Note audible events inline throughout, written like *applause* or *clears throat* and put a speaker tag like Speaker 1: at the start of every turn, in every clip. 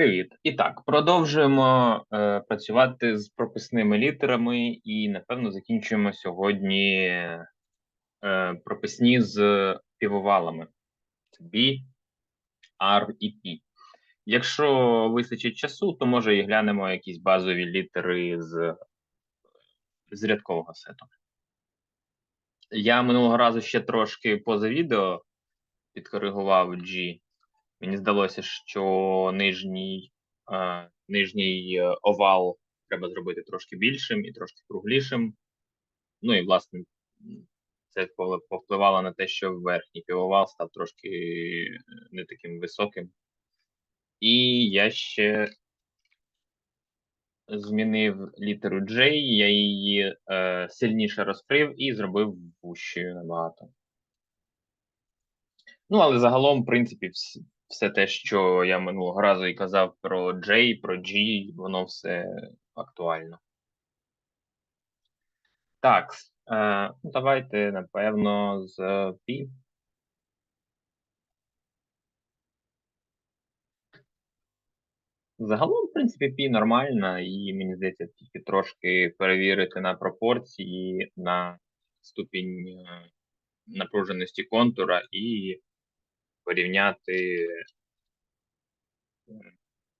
Speaker 1: Привіт. І так, продовжуємо е, працювати з прописними літерами, і напевно закінчуємо сьогодні е, прописні з півовалами. B, R і P. Якщо вистачить часу, то може і глянемо якісь базові літери з, з рядкового сету. Я минулого разу ще трошки поза відео підкоригував G. Мені здалося, що нижній е, нижній е, овал треба зробити трошки більшим і трошки круглішим. Ну і, власне, це повпливало на те, що верхній півовал став трошки е, не таким високим. І я ще змінив літеру J, я її е, сильніше розкрив і зробив вущою набагато. Ну, але загалом, в принципі, все те, що я минулого разу і казав про J, про G, воно все актуально. Так, е, ну, давайте, напевно, з P. Загалом, в принципі, P нормальна, і мені здається, тільки трошки перевірити на пропорції, на ступінь е, напруженості контура і порівняти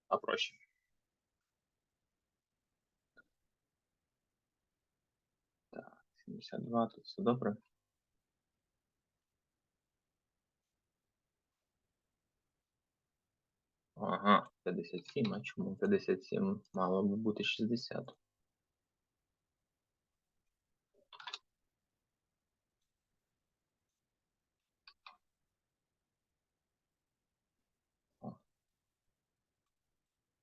Speaker 1: а проще. Так, 72, тут все добре. Ага, 57, а чому 57 мало би бути 60?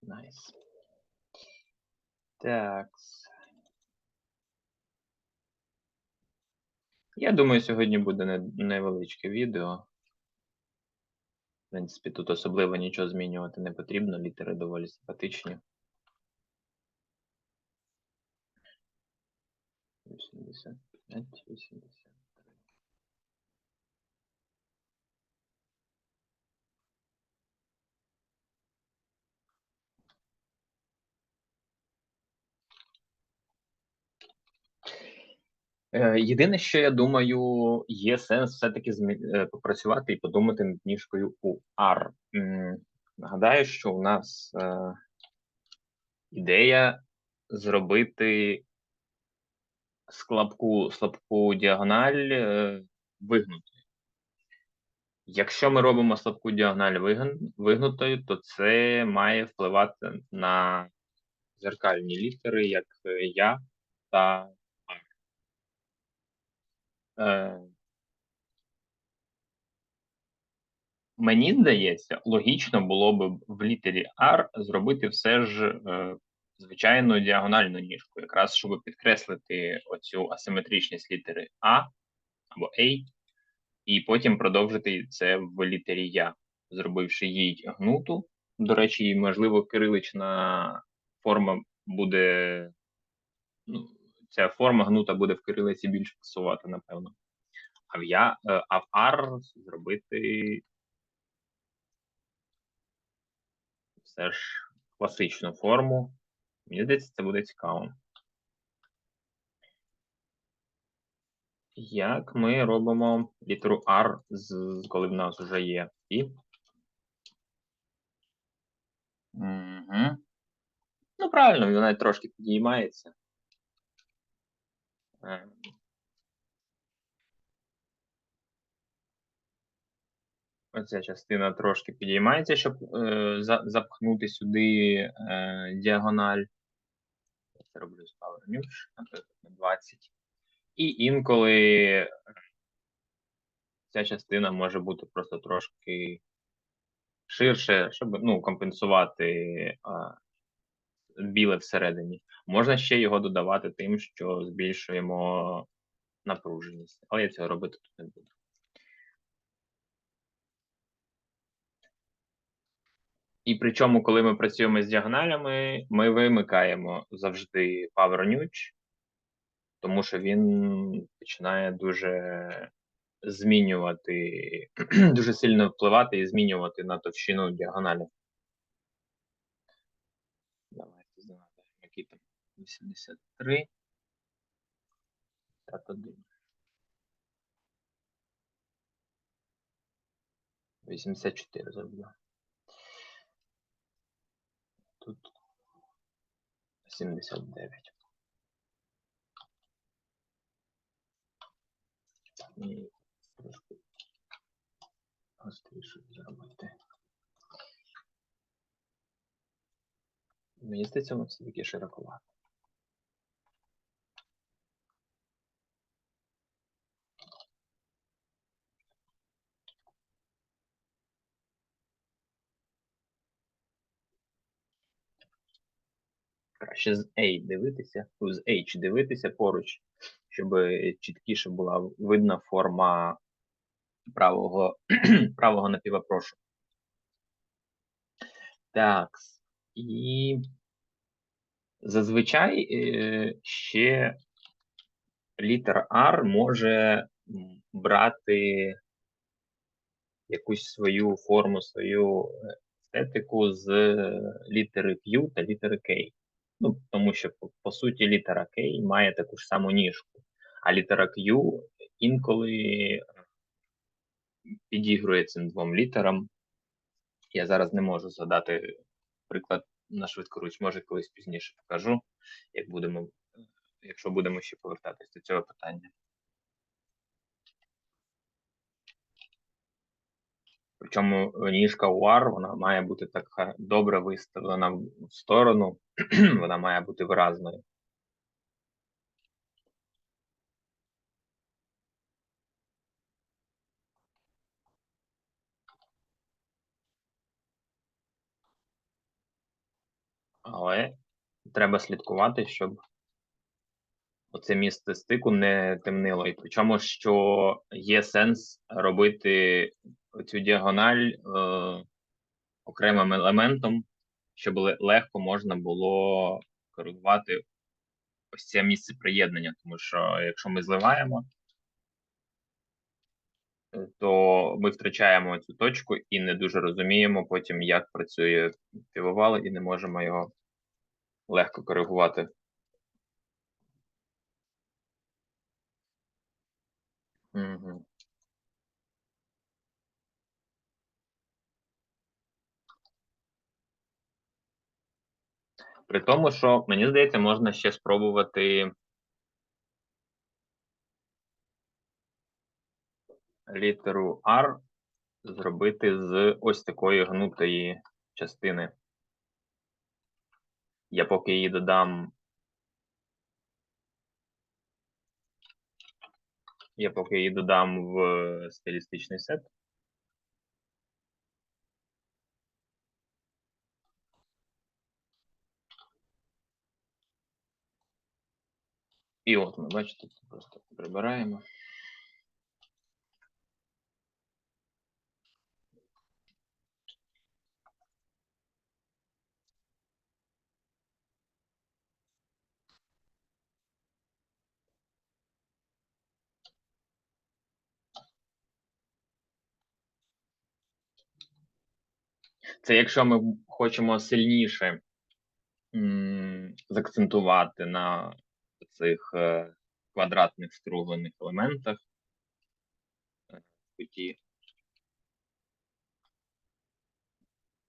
Speaker 1: Найс. Так. Я думаю, сьогодні буде невеличке відео. В принципі, тут особливо нічого змінювати не потрібно, літери доволі симпатичні. 85, 80. Єдине, що я думаю, є сенс все-таки е, попрацювати і подумати над ніжкою у R. Нагадаю, що у нас е, ідея зробити слабку слабку діагональ вигнутою. Якщо ми робимо слабку діагональ вигнутою, то це має впливати на зеркальні літери, як я та Е, Мені здається, логічно було б в літері R зробити все ж е, звичайну діагональну ніжку, якраз щоб підкреслити оцю асиметричність літери А або A, і потім продовжити це в літері Я, зробивши їй гнуту. До речі, можливо, кирилична форма буде ну, ця форма гнута буде в кирилиці більш пасувати, напевно. А в я, е, а в R зробити все ж класичну форму. Мені здається, це буде цікаво. Як ми робимо літеру R, коли в нас вже є і? Угу. Ну, правильно, вона трошки підіймається. Е, оця частина трошки підіймається, щоб е, запхнути сюди е, діагональ. Я це роблю з Power News, наприклад, на 20. І інколи ця частина може бути просто трошки ширше, щоб ну, компенсувати біле всередині. Можна ще його додавати тим, що збільшуємо напруженість, але я цього робити тут не буду. І причому, коли ми працюємо з діагоналями, ми вимикаємо завжди Power Nudge, тому що він починає дуже змінювати, *clears throat* дуже сильно впливати і змінювати на товщину діагоналі. 83. 51. 84 зроблю. Тут 79. І трошки зробити. Мені здається, воно все-таки широковато. Краще з A дивитися, з H дивитися поруч, щоб чіткіше була видна форма правого, *clears throat* правого напівопрошу. Так. І зазвичай е, ще літер R може брати якусь свою форму, свою е, естетику з е, літери Q та літери K. Ну, тому що, по, по суті, літера K має таку ж саму ніжку, а літера Q інколи е, підігрує цим двом літерам. Я зараз не можу згадати приклад на швидкоруч, може колись пізніше покажу, як будемо, якщо будемо ще повертатись до цього питання. Причому ніжка UR, вона має бути така добре виставлена в сторону, *clears throat* вона має бути виразною. Але треба слідкувати, щоб оце місце стику не темнило. І причому, що є сенс робити цю діагональ е, окремим елементом, щоб легко можна було коригувати ось це місце приєднання. Тому що якщо ми зливаємо, е, то ми втрачаємо цю точку і не дуже розуміємо потім, як працює півовал, і не можемо його легко коригувати. При тому, що мені здається, можна ще спробувати літеру R зробити з ось такої гнутої частини. Я поки її додам. Я поки її додам в стилістичний сет. І от ми бачите, просто прибираємо. Це якщо ми хочемо сильніше м, закцентувати на цих е, квадратних скруглених елементах е, куті.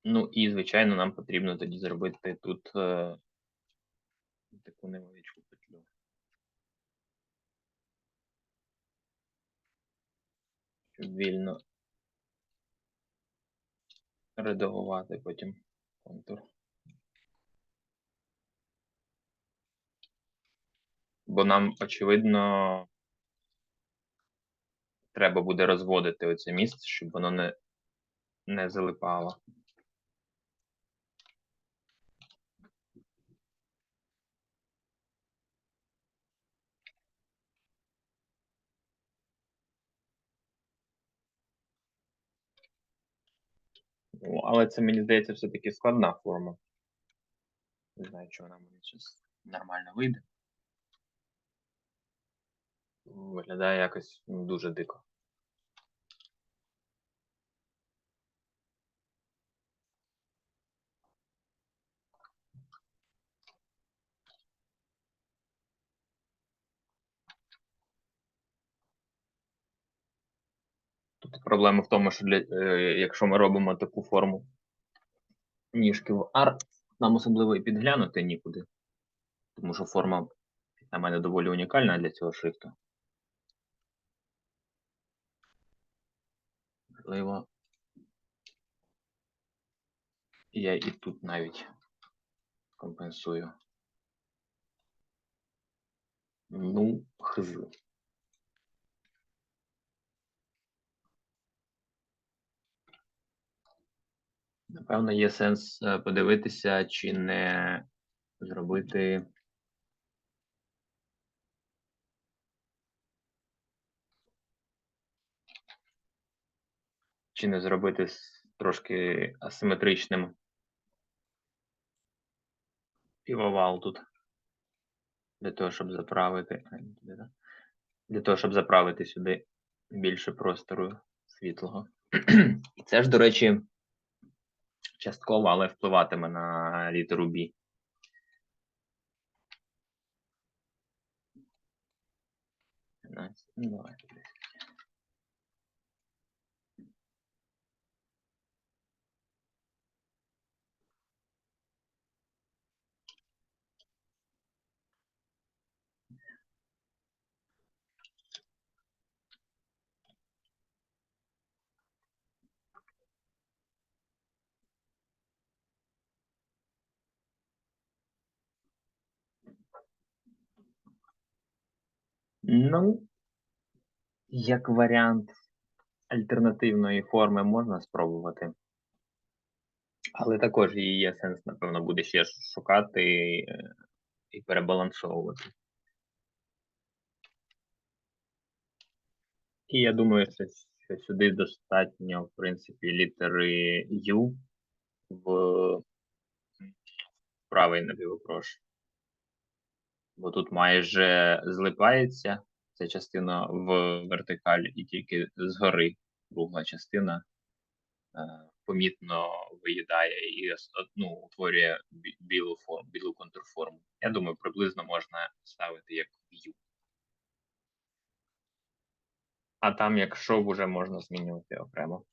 Speaker 1: Ну і, звичайно, нам потрібно тоді зробити тут е, таку невеличку петлю. Щоб вільно редагувати потім контур. Бо нам, очевидно, треба буде розводити оце місце, щоб воно не, не залипало. Але це, мені здається, все-таки складна форма. Не знаю, чи вона мені зараз нормально вийде. Виглядає якось ну, дуже дико. Тут проблема в тому, що для, е, якщо ми робимо таку форму ніжки в R, нам особливо і підглянути нікуди. Тому що форма, на мене, доволі унікальна для цього шрифту. Можливо, я і тут навіть компенсую. Ну, хз. Напевно, є сенс е, подивитися, чи не зробити. Чи не зробити трошки асиметричним півовал тут. Для того, щоб заправити. Для того, щоб заправити сюди більше простору світлого. *clears throat* І це ж, до речі, частково, але впливатиме на літеру B. Ну, давайте десь. Ну, як варіант альтернативної форми можна спробувати. Але також її є сенс, напевно, буде ще шукати е, і перебалансовувати. І я думаю, що, сюди достатньо, в принципі, літери U в правий напівопрош. Бо тут майже злипається ця частина в вертикаль, і тільки згори кругла частина е, помітно виїдає і ну, утворює білу форму, білу контрформу. Я думаю, приблизно можна ставити як view. А там, якщо вже можна змінювати окремо.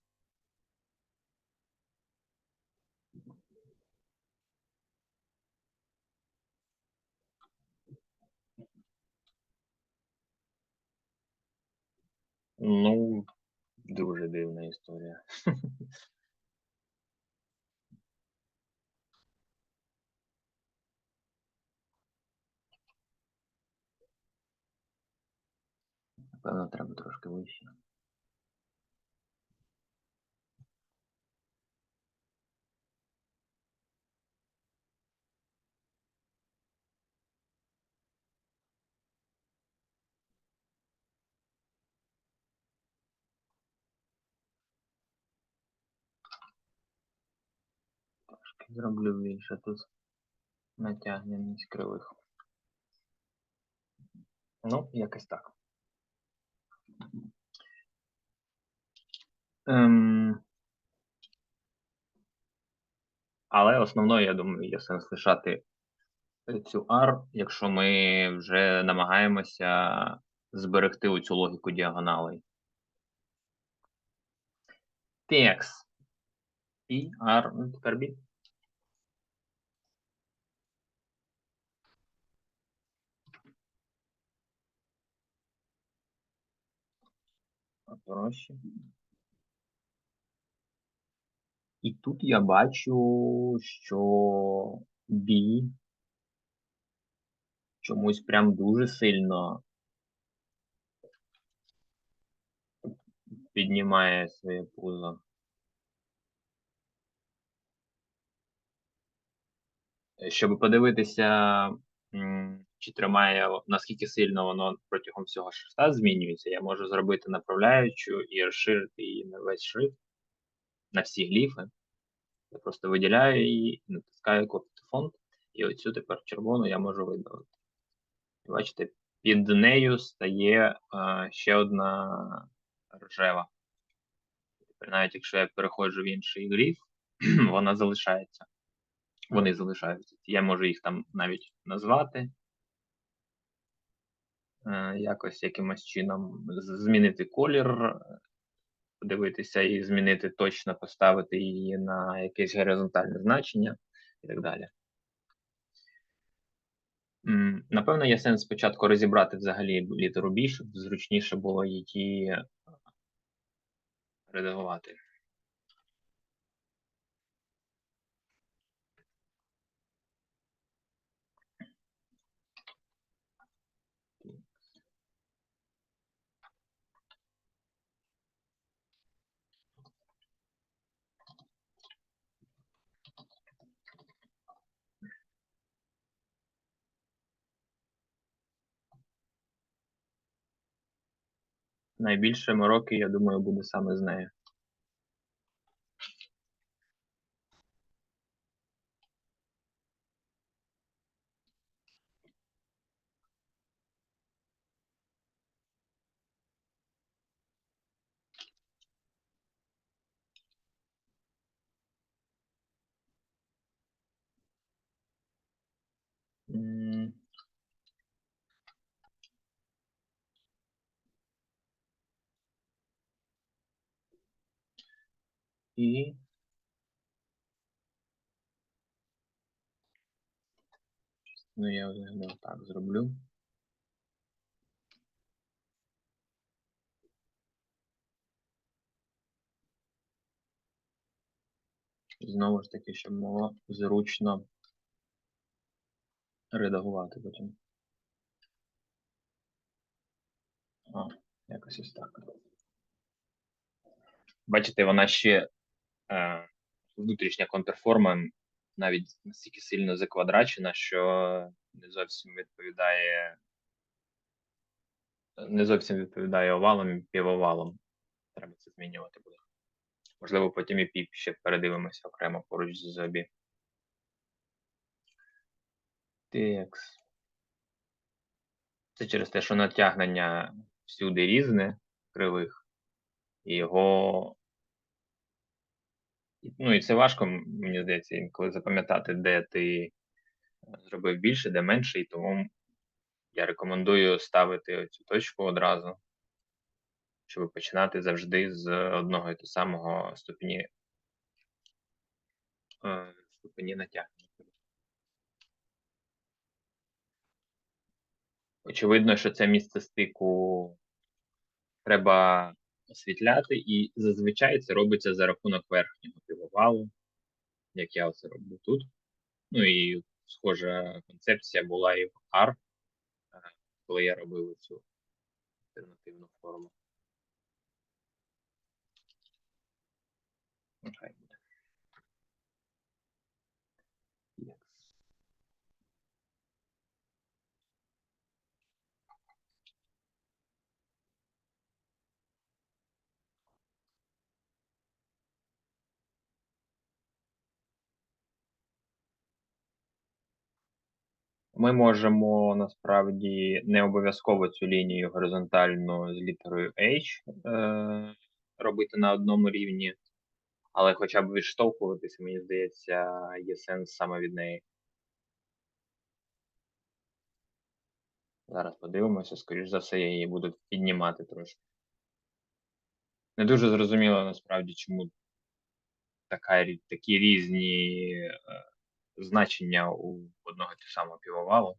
Speaker 1: Ну, дуже дивна історія. *laughs* Напевно, треба трошки вище. Зроблю більше тут натягненість кривих. Ну, якось так. Ем... Але основною, я думаю, є сенс лишати цю R, якщо ми вже намагаємося зберегти оцю логіку діагоналей. TX. І R, ну тепер B. Проще. І тут я бачу, що B чомусь прям дуже сильно піднімає своє пузо. Щоб подивитися, чи тримає, наскільки сильно воно протягом всього шрифта змінюється, я можу зробити направляючу і розширити її на весь шрифт, на всі гліфи. Я просто виділяю її, натискаю копити фонд, і оцю тепер червону я можу видалити. Бачите, під нею стає е, ще одна рожева. Тепер навіть якщо я переходжу в інший гліф, *clears throat* вона залишається. Вони залишаються. Я можу їх там навіть назвати. Е, Якось якимось чином змінити колір, е, подивитися і змінити точно, поставити її на якесь горизонтальне значення і так далі. Напевно, є сенс спочатку розібрати взагалі літеру B, щоб зручніше було її редагувати. Найбільше мороки, я думаю, буде саме з нею. І ну я ось так зроблю. Знову ж таки, щоб було зручно редагувати потім. А, якось ось так. Бачите, вона ще внутрішня контрформа навіть настільки сильно заквадрачена, що не зовсім відповідає не зовсім відповідає овалам і півовалам. Треба це змінювати буде. Можливо, потім і піп ще передивимося окремо поруч з зобі. Текс. Це через те, що натягнення всюди різне кривих, і його Ну і це важко, мені здається, інколи запам'ятати, де ти е, зробив більше, де менше, і тому я рекомендую ставити цю точку одразу, щоб починати завжди з одного і того самого ступені е, ступені натягнення. Очевидно, що це місце стику треба освітляти, і зазвичай це робиться за рахунок верхнього півовалу, як я це роблю тут. Ну і схожа концепція була і в R, е, коли я робив цю альтернативну форму. Нехай буде. Ми можемо насправді не обов'язково цю лінію горизонтальну з літерою H е, робити на одному рівні, але хоча б відштовхуватися, мені здається, є сенс саме від неї. Зараз подивимося, скоріш за все, я її буду піднімати трошки. Не дуже зрозуміло насправді, чому така, такі різні. Е, значення у одного і самого півовалу.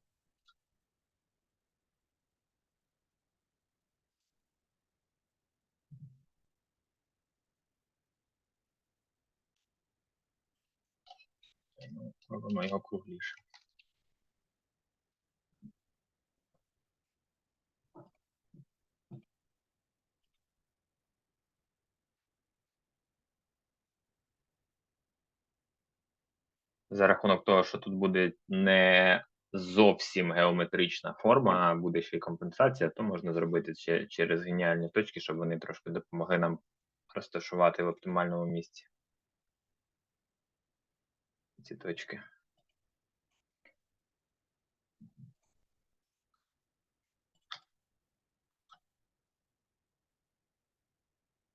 Speaker 1: Робимо його кругліше. За рахунок того, що тут буде не зовсім геометрична форма, а буде ще й компенсація, то можна зробити ще через геніальні точки, щоб вони трошки допомогли нам розташувати в оптимальному місці. Ці точки.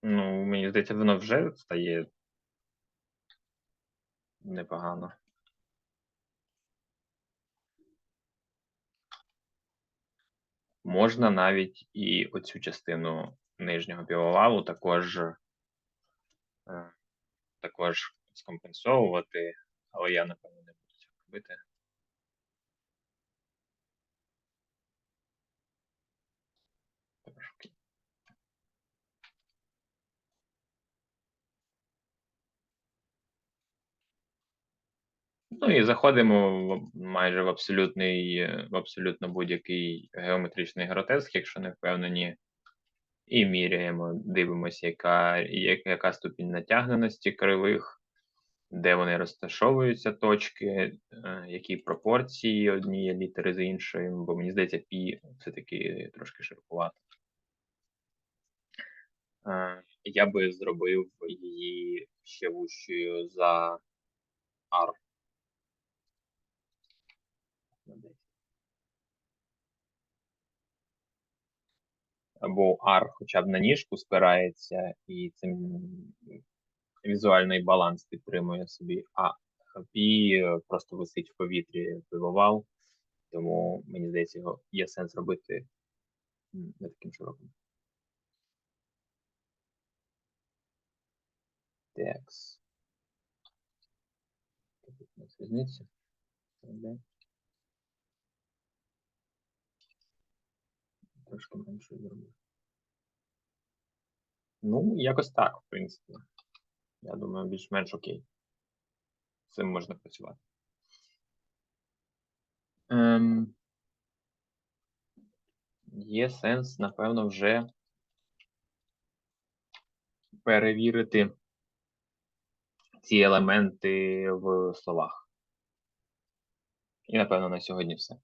Speaker 1: Ну, мені здається, воно вже стає непогано. можна навіть і оцю частину нижнього півовалу також е, також скомпенсовувати, але я, напевно, не буду цього робити. Ну і заходимо в, майже в абсолютний, в абсолютно будь-який геометричний гротеск, якщо не впевнені, і міряємо, дивимося, яка, яка ступінь натягненості кривих, де вони розташовуються точки, е, які пропорції однієї літери з іншою, бо мені здається, пі все-таки трошки широкувато. Е, Я би зробив її ще вущою за R. на 10. Або R хоча б на ніжку спирається і цим візуальний баланс підтримує собі, а пі просто висить в повітрі пивовал, тому мені здається, його є сенс робити не таким широким. Нас різниця. Трошки менше зробив. Ну, якось так, в принципі. Я думаю, більш-менш окей. З цим можна працювати. Ем, є сенс, напевно, вже перевірити ці елементи в словах. І, напевно, на сьогодні все.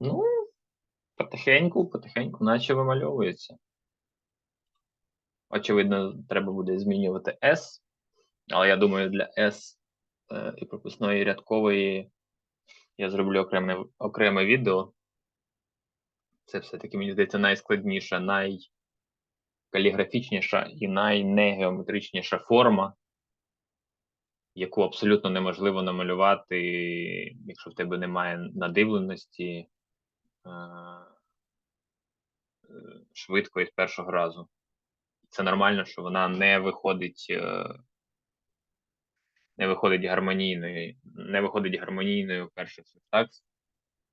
Speaker 1: Ну, потихеньку, потихеньку, наче вимальовується. Очевидно, треба буде змінювати S, але я думаю, для S е, і пропускної і рядкової я зроблю окреме, окреме відео. Це все-таки, мені здається, найскладніша, найкаліграфічніша і найнегеометричніша форма, яку абсолютно неможливо намалювати, якщо в тебе немає надивленості швидко і з першого разу. Це нормально, що вона не виходить, е, не виходить гармонійною, не виходить гармонійною перший синтакс.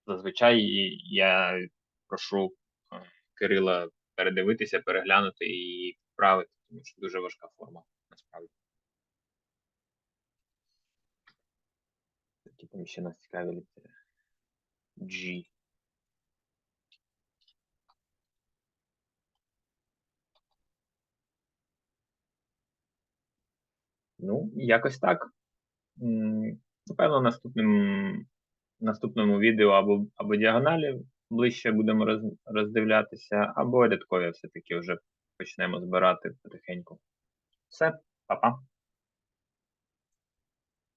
Speaker 1: Зазвичай я прошу е, Кирила передивитися, переглянути і вправити, тому що дуже важка форма, насправді. Які там ще нас цікаві. G. Ну, якось так. Напевно, наступним, наступному відео або, або діагоналі ближче будемо роз, роздивлятися, або рядкові все-таки вже почнемо збирати потихеньку. Все.